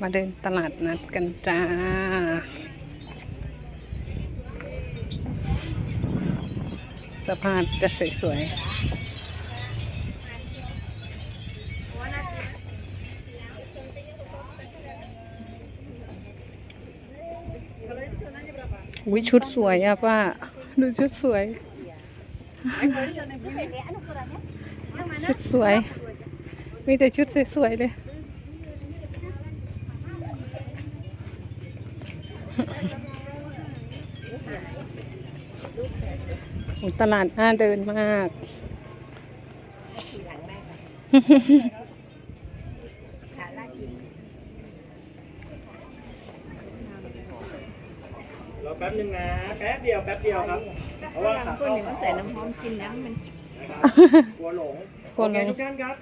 มาเดินตลาดนัดกันจ้า สภาพจะสวยๆอุ้ยชุดสวยอะป้า ดูชุดสวย ชุดสวย มีแต่ชุดสวยๆเลย ตลาดน่าเดินมาก รอแป๊บนึงนะ แป๊บเดียวแป๊บเดียวครับ เพราะว่าขาคนเข้าหนึ่งมันใส่น้ำหอมกินน้ำมันนะครับกลัวหลงกลัวหลงโอเคทุกท่านครับ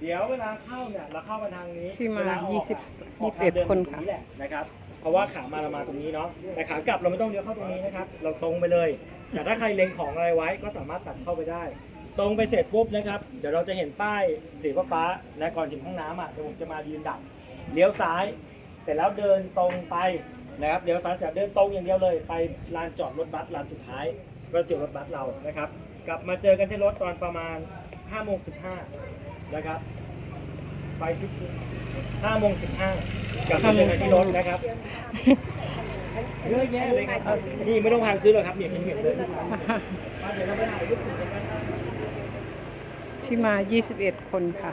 เดี๋ยวเวลาเข้าเนี่ยเราเข้ามาทางนี้ที่มาเวลออกยี่สิบออกยี่สิบเอ็ดทางคนตรงค่ะแหละนะครับ เพราะว่าขามาเรามาตรงนี้เนาะแต่ขากลับเราไม่ต้องเลี้ยวเข้าตรงนี้นะครับ เราตรงไปเลย แต่ถ้าใครเล็งของอะไรไว้ก็สามารถตัดเข้าไปได้ ตรงไปเสร็จปุ๊บนะครับ เดี๋ยวเราจะเห็นป้ายสีฟ้าๆและก่อนถึงห้องน้ำอะเดี๋ยวผมจะมายืนดักเลี้ยวซ้าย เสร็จแล้วเดินตรงไปนะครับเลี้ยวซ้ายเสร็จเดินตรงอย่างเดียวเลย ไปลานจอดรถบัสลานสุดท้ายก็จอดรถบัสเรานะครับ กลับมาเจอกันที่รถตอนประมาณ5โมง15นะครับไปที่ 5โมง15กลับมาเจอกันที่รถนะครับเยอะแยะเลยครับนี่ไม่ต้องพานซื้อหรอกครับเนี่ยเห็นๆเลยมาเดี๋ยวเราไปถ่ายรูปกันนะครับที่มา 21 คนค่ะ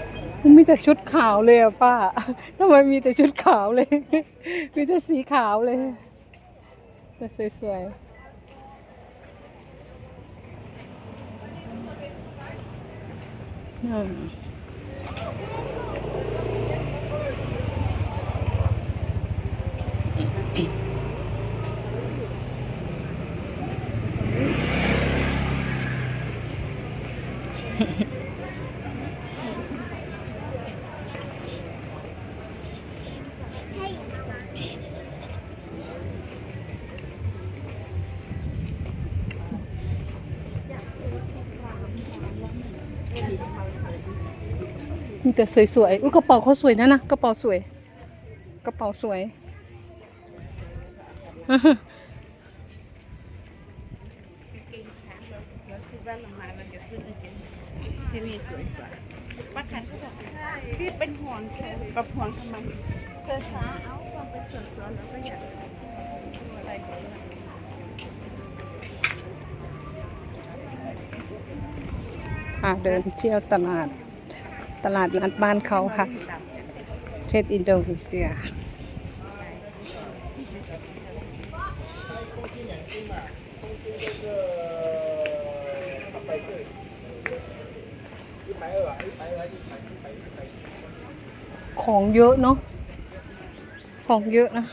มีแต่ชุดขาวเลยอะป้าทำไมมีแต่ชุดขาวเลย มีแต่สีขาวเลย แต่สวยๆอ่า มีแต่สวยๆ อุ้ยกระเป๋าเขาสวยนะนะกระเป๋าสวย กระเป๋าสวย ที่นี่สวยกว่าป้าคันก็บอกพี่เป็นห่วงเธอกับห่วงทำไมเธอช้าเอาความเป็นส่วนตัวเราก็อยากอะไรของเราอ่าเดินเที่ยวตลาด ตลาดนัดบ้านเขาค่ะ เช่นอินโดนีเซียของเยอะเนาะของเยอะนะ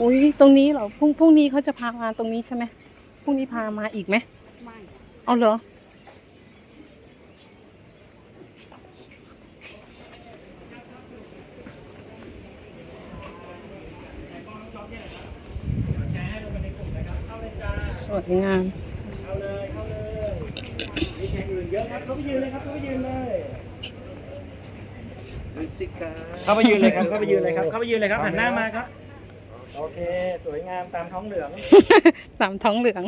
อุ้ยตรงนี้เหรอพรุ่งพรุ่งนี้เขาจะพามาตรงนี้ใช่ไหมพรุ่งนี้พามาอีกไหมไม่เอาเหรอแชร์ให้ลงมาในกลุ่มนะครับเข้าเลยจ้าสวยงามเข้าเลยเข้าเลยมีแขกอื่นเยอะครับเขาไปยืนเลยครับเขาไปยืนเลยดูสิคะเข้าไปยืนเลยครับเข้าไปยืนเลยครับเข้าไปยืนเลยครับหันหน้ามาครับ โอเค สวยงามตามท้องเหลือง ตามท้องเหลือง